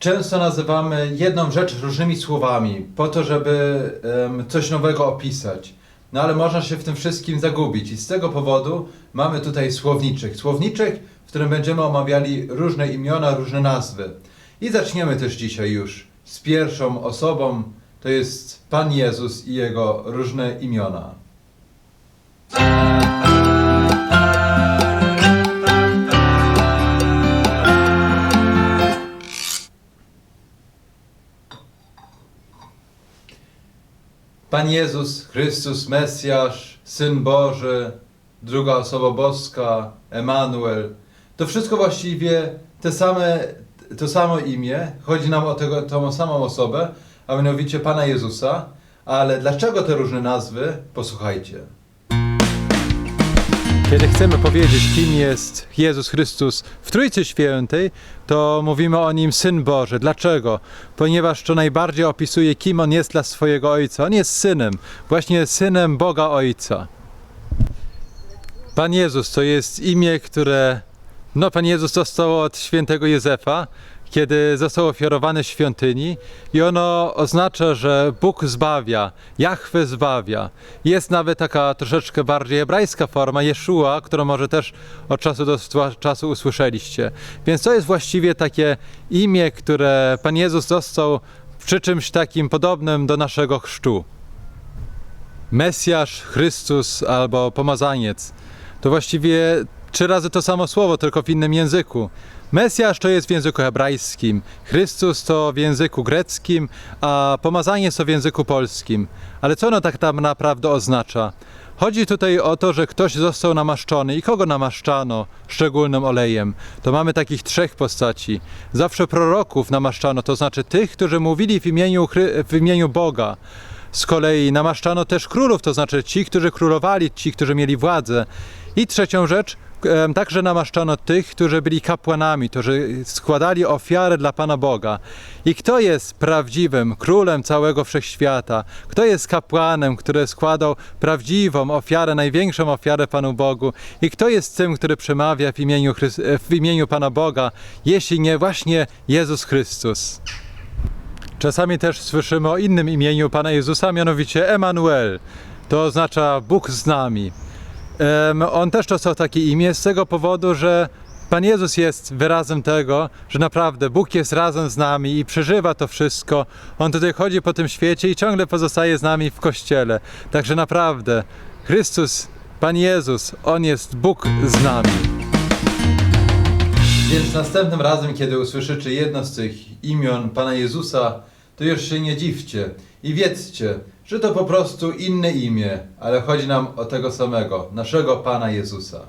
Często nazywamy jedną rzecz różnymi słowami, po to, żeby em, coś nowego opisać. No ale można się w tym wszystkim zagubić i z tego powodu mamy tutaj słowniczek. Słowniczek, w którym będziemy omawiali różne imiona, różne nazwy. I zaczniemy też dzisiaj już z pierwszą osobą, to jest Pan Jezus i Jego różne imiona. Pan Jezus Chrystus, Mesjasz, Syn Boży, druga osoba boska, Emanuel. To wszystko właściwie te same, to samo imię. Chodzi nam o tego, tą samą osobę, a mianowicie Pana Jezusa. Ale dlaczego te różne nazwy? Posłuchajcie. Kiedy chcemy powiedzieć, kim jest Jezus Chrystus w Trójcy Świętej, to mówimy o Nim Syn Boży. Dlaczego? Ponieważ to najbardziej opisuje, kim On jest dla swojego Ojca. On jest Synem, właśnie Synem Boga Ojca. Pan Jezus to jest imię, które... No, Pan Jezus dostał od świętego Józefa, kiedy został ofiarowany świątyni i ono oznacza, że Bóg zbawia, Jahwe zbawia. Jest nawet taka troszeczkę bardziej hebrajska forma Jeszua, którą może też od czasu do czasu usłyszeliście. Więc to jest właściwie takie imię, które Pan Jezus dostał przy czymś takim podobnym do naszego chrztu. Mesjasz, Chrystus albo pomazaniec. To właściwie trzy razy to samo słowo, tylko w innym języku. Mesjasz to jest w języku hebrajskim, Chrystus to w języku greckim, a pomazaniec to w języku polskim. Ale co ono tak tam naprawdę oznacza? Chodzi tutaj o to, że ktoś został namaszczony i kogo namaszczano szczególnym olejem. To mamy takich trzech postaci. Zawsze proroków namaszczano, to znaczy tych, którzy mówili w imieniu, w imieniu Boga. Z kolei namaszczano też królów, to znaczy ci, którzy królowali, ci, którzy mieli władzę. I trzecią rzecz, także namaszczano tych, którzy byli kapłanami, którzy składali ofiary dla Pana Boga. I kto jest prawdziwym królem całego wszechświata? Kto jest kapłanem, który składał prawdziwą ofiarę, największą ofiarę Panu Bogu? I kto jest tym, który przemawia w imieniu, Chrys- e, w imieniu Pana Boga, jeśli nie właśnie Jezus Chrystus? Czasami też słyszymy o innym imieniu Pana Jezusa, mianowicie Emanuel. To oznacza Bóg z nami. Em, On też dostał takie imię z tego powodu, że Pan Jezus jest wyrazem tego, że naprawdę Bóg jest razem z nami i przeżywa to wszystko. On tutaj chodzi po tym świecie i ciągle pozostaje z nami w Kościele. Także naprawdę Chrystus, Pan Jezus, On jest Bóg z nami. Więc następnym razem, kiedy usłyszycie jedno z tych imion Pana Jezusa, to już się nie dziwcie i wiedzcie, że to po prostu inne imię, ale chodzi nam o tego samego, naszego Pana Jezusa.